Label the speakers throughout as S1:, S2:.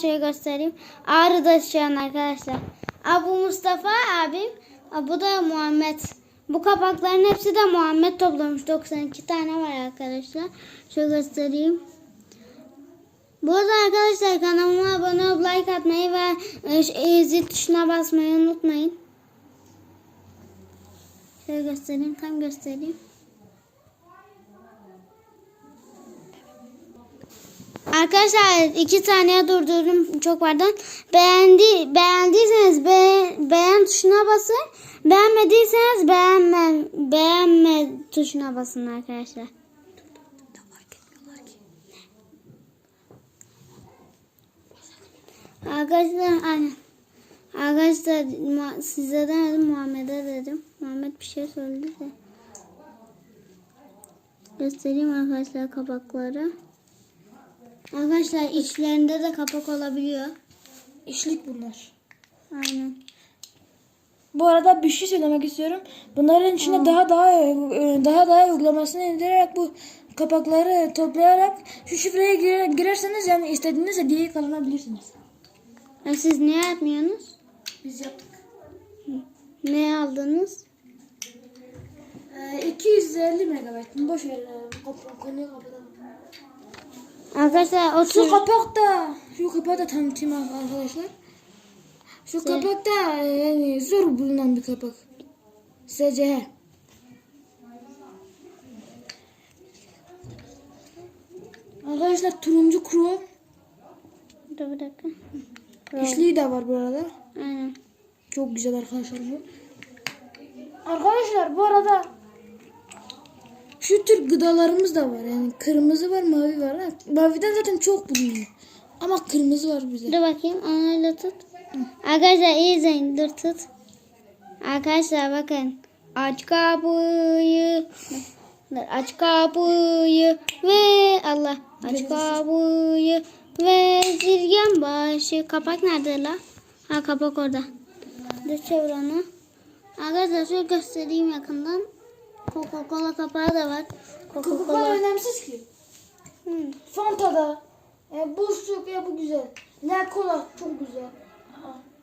S1: şöyle göstereyim. Ağrı'da şu an arkadaşlar. Aa, bu Mustafa abim. Aa, bu da Muhammed. Bu kapakların hepsi de Muhammed toplamış. 92 tane var arkadaşlar. Şöyle göstereyim. Bu arada arkadaşlar kanalıma abone olup like atmayı ve e, e, zil tuşuna basmayı unutmayın. Şöyle göstereyim. Tam göstereyim. Arkadaşlar iki saniye durdurdum çok pardon. Beğendi, beğendiyseniz be, beğen tuşuna basın. Beğenmediyseniz beğenme, beğenme tuşuna basın arkadaşlar. Arkadaşlar aynen. Arkadaşlar size demedim Muhammed'e dedim. Muhammed bir şey söyledi de. Göstereyim arkadaşlar kapakları. Arkadaşlar içlerinde de kapak olabiliyor.
S2: İşlik bunlar.
S1: Aynen.
S2: Bu arada bir şey söylemek istiyorum. Bunların içine daha daha e, daha daha uygulamasını indirerek bu kapakları toplayarak şu şifreye gire- girerseniz yani istediğiniz hediyeyi kazanabilirsiniz.
S1: Ya siz ne yapmıyorsunuz?
S2: Biz yaptık.
S1: Ne aldınız?
S2: Ee, 250 megabayt. Boş ver. e, Konuyu kapatalım.
S1: Arkadaşlar
S2: Şu
S1: otur.
S2: kapak da şu kapağı da tanıtayım arkadaşlar. Şu kapak da e, yani zor bulunan bir kapak. SCH. Arkadaşlar turuncu krom
S1: Dur bir dakika.
S2: işliği de var bu arada.
S1: Aynen.
S2: Çok güzel arkadaşlar bu. Arkadaşlar bu arada şu tür gıdalarımız da var. Yani kırmızı var, mavi var. Ha, Maviden zaten çok bulunuyor. Ama kırmızı var bize.
S1: Dur bakayım. Onu öyle tut. Arkadaşlar iyi izleyin. Dur tut. Arkadaşlar bakın. Aç kapıyı. Dur, aç kapıyı ve Allah aç kapıyı ve zirgen başı. Kapak nerede la? Ha kapak orada. Dur çevir onu. Arkadaşlar şöyle göstereyim yakından. Coca-Cola kapağı da var.
S2: Coca-Cola
S1: Coca-Cola.
S2: önemsiz ki.
S1: Hı.
S2: Fanta'da. E, bu su ya bu güzel. La Cola çok güzel.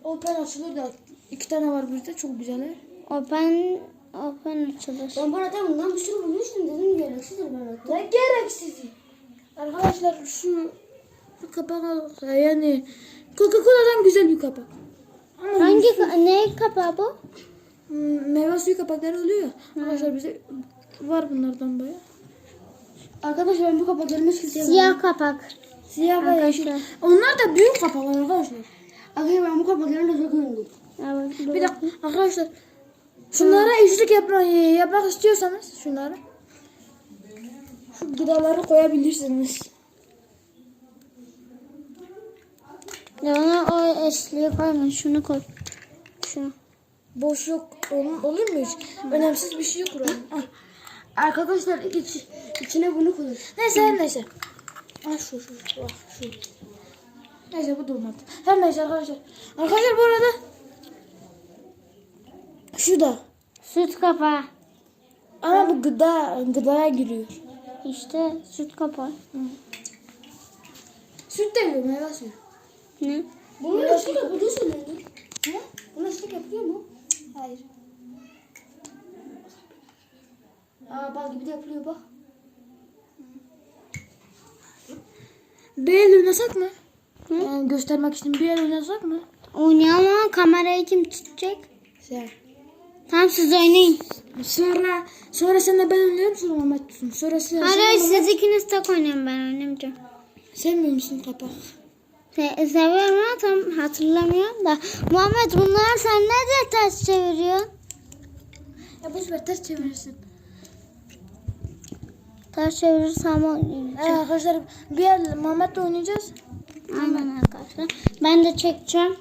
S2: Open açılır da iki tane var bizde çok güzeller.
S1: Open open açılır.
S3: Ben bana da bundan bir sürü bulmuştum dedim gereksizdir ben attım.
S2: Ne gereksiz. Arkadaşlar şu, şu kapak yani Coca-Cola'dan güzel bir kapak.
S1: Hangi ne kapağı bu?
S2: Meyve suyu kapakları oluyor. Arkadaşlar bize var bunlardan baya.
S3: Arkadaşlar ben bu kapaklarımı sileceğim.
S1: Siyah kapak.
S2: Siyah ve yeşil.
S1: Arkadaşlar.
S2: Onlar da büyük kapaklar arkadaşlar.
S3: Arkadaşlar ben bu kapaklarını da çok.
S1: Evet, dur
S2: Bir dakika arkadaşlar. Şunlara işlik yapmak, yapmak istiyorsanız şunları şu gıdaları koyabilirsiniz.
S1: Ya ona o eşliği koyma. Şunu koy. Şunu.
S2: Boş yok. Olur, olur mu hiç? Önemsiz bir şey yok.
S3: Arkadaşlar iç, içine bunu koyun.
S2: Neyse neyse. Ah şu şu şu. Şu. Neyse bu durmadı. Her neyse arkadaşlar. Arkadaşlar bu arada şu da.
S1: Süt kapağı.
S2: Ama bu gıda gıdaya giriyor.
S1: İşte süt kapağı.
S2: Süt de giriyor meyve suyu.
S1: Ne?
S3: Yapılıyor söylüyordu.
S2: Hı?
S3: Bunun eşlik yapıyor mu?
S2: Hayır.
S3: Aa bal gibi de yapılıyor bak.
S2: Bir el oynasak mı?
S1: Hı?
S2: Yani göstermek için bir el oynasak mı?
S1: Oynayalım ama kamerayı kim tutacak?
S2: Sen.
S1: Tamam siz oynayın.
S2: Sonra sonra sen de ben oynarım sonra Mehmet tutsun. Sonra sen,
S1: Hayır
S2: sen
S1: siz ikiniz tek oynayın ben oynamayacağım.
S2: Sevmiyor musun kapak?
S1: Se seviyorum ama tam hatırlamıyorum da. Muhammed bunları sen nerede ters çeviriyorsun?
S2: Ya boş ver ters çevirirsin.
S1: Ters çevirirsem o...
S2: Evet arkadaşlar bir el Mehmet'le oynayacağız.
S1: Aynen arkadaşlar. Ben de çekeceğim.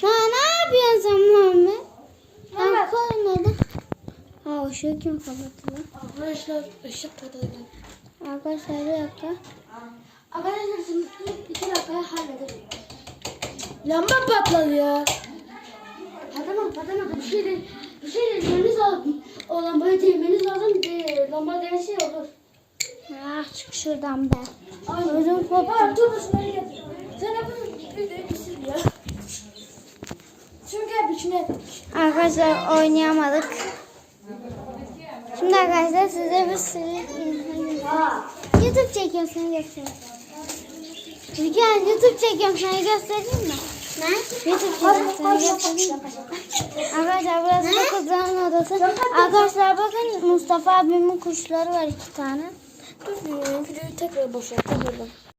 S1: Ha ne yapıyorsun sen Muhammed? Ben koymadım. Ha ışığı kim kapattı lan?
S2: Arkadaşlar ışık patladı.
S1: Arkadaşlar bir dakika.
S3: Arkadaşlar şimdi iki dakikaya halledelim.
S2: Lamba patladı ya.
S3: Ha tamam patlamadı bir şey değil. Bir şey değil demeniz lazım. O lambayı değmeniz lazım. De, lamba değerse olur.
S1: Ah çık şuradan be.
S3: Aynen.
S1: Ödüm koptu.
S2: Ha dur şunları getir. Sen videoyu bitir ya. Çünkü hep içine
S1: Arkadaşlar oynayamadık. Şimdi arkadaşlar size bir sürü YouTube çekiyorum seni göstereyim. Rüzgar YouTube çekiyorum seni göstereyim mi? Ne? YouTube çekiyorum seni göstereyim mi? Arkadaşlar burası da kızların odası. Arkadaşlar bakın Mustafa abimin kuşları var iki tane.
S2: Dur videoyu tekrar boşalt. Dur dur.